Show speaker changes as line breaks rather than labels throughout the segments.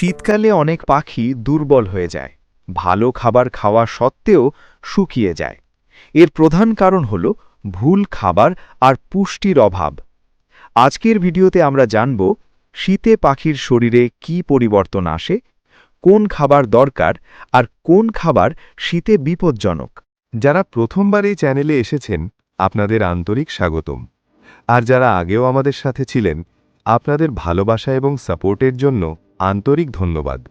শীতকালে অনেক পাখি দুর্বল হয়ে যায়। ভালো খাবার খাওয়া সত্ত্বেও শুকিয়ে যায়। এর প্রধান কারণ হল ভুল খাবার আর পুষ্টির অভাব। আজকের ভিডিওতে আমরা জানব শীতে পাখির শরীরে কি পরিবর্তন আসে, কোন খাবার দরকার আর কোন খাবার শীতে বিপজ্জনক।
যারা প্রথমবার এই চ্যানেলে এসেছেন, আপনাদের আন্তরিক স্বাগতম। আর যারা আগেও আমাদের সাথে ছিলেন, আপনাদের ভালোবাসা এবং সাপোর্টের জন্য আন্তরিক ধন্যবাদ।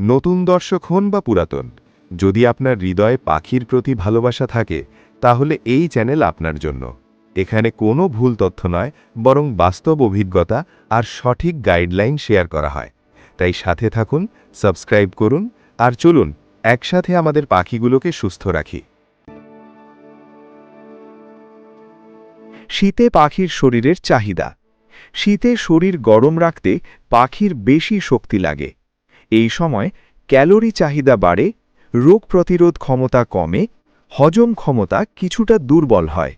নতুন দর্শক হন বা পুরাতন, যদি আপনার হৃদয়ে পাখির প্রতি ভালোবাসা থাকে, তাহলে এই চ্যানেল আপনার জন্য। এখানে কোনো ভুল তথ্য নয়, বরং বাস্তব অভিজ্ঞতা আর সঠিক গাইডলাইন শেয়ার করা হয়। তাই সাথে থাকুন, সাবস্ক্রাইব করুন, আর চলুন, একসাথে আমাদের পাখিগুলোকে সুস্থ রাখি।
শীতে পাখির শরীরের চাহিদা। শীতে শরীর গরম রাখতে পাখির বেশি শক্তি লাগে। এই সময় ক্যালোরি চাহিদা বাড়ে, রোগ প্রতিরোধ ক্ষমতা কমে, হজম ক্ষমতা কিছুটা দুর্বল হয়।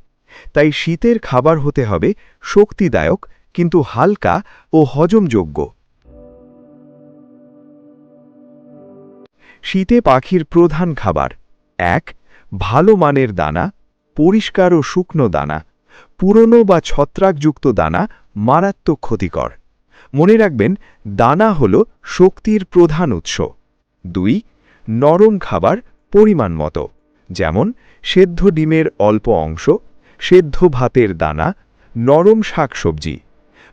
তাই শীতের খাবার হতে হবে শক্তিদায়ক, কিন্তু হালকা ও হজমযোগ্য। শীতে পাখির প্রধান খাবার এক, ভালো মানের দানা, পরিষ্কার ও শুকনো দানা, পুরনো বা ছত্রাকযুক্ত দানা মারাত্মক ক্ষতিকর। মনে রাখবেন, দানা হল শক্তির প্রধান উৎস। দুই, নরম খাবার পরিমাণ মতো। যেমন, সেদ্ধ ডিমের অল্প অংশ, সেদ্ধ ভাতের দানা, নরম শাকসবজি।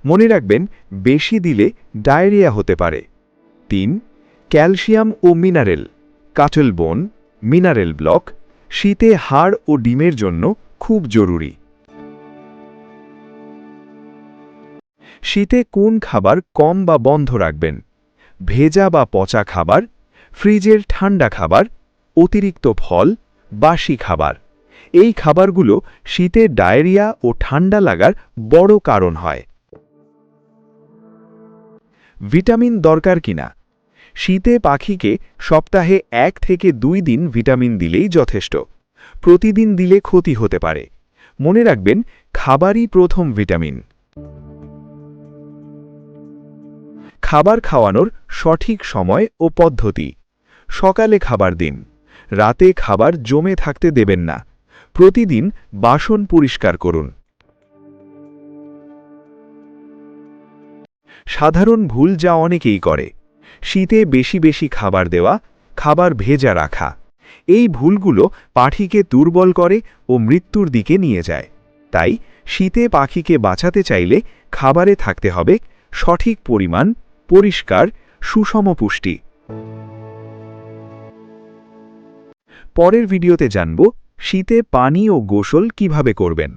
মনে রাখবেন, বেশি দিলে ডায়রিয়া হতে পারে। তিন, ক্যালসিয়াম ও মিনারেল। কাটল বোন, মিনারেল ব্লক, শীতে হাড় ও ডিমের জন্য খুব জরুরি। শীতে কোন খাবার কম বা বন্ধ রাখবেন? ভেজা বা পচা খাবার, ফ্রিজের ঠান্ডা খাবার, অতিরিক্ত ফল, বাসি খাবার। এই খাবারগুলো শীতে ডায়রিয়া ও ঠান্ডা লাগার বড় কারণ হয়। ভিটামিন দরকার কিনা? শীতে পাখিকে সপ্তাহে এক থেকে দুই দিন ভিটামিন দিলেই যথেষ্ট। প্রতিদিন দিলে ক্ষতি হতে পারে। মনে রাখবেন, খাবারই প্রথম ভিটামিন। খাবার খাওয়ানোর সঠিক সময় ও পদ্ধতি। সকালে খাবার দিন। রাতে খাবার জমে থাকতে দেবেন না। প্রতিদিন বাসন পরিষ্কার করুন। সাধারণ ভুল যা অনেকেই করে। শীতে বেশি বেশি খাবার দেওয়া, খাবার ভেজা রাখা। এই ভুলগুলো পাখিকে দুর্বল করে ও মৃত্যুর দিকে নিয়ে যায়। তাই শীতে পাখিকে বাঁচাতে চাইলে খাবারে থাকতে হবে সঠিক পরিমাণ পরিষ্কার সুষম পুষ্টি। পরের ভিডিওতে জানব শীতে পানি ও গোসল কীভাবে করবেন।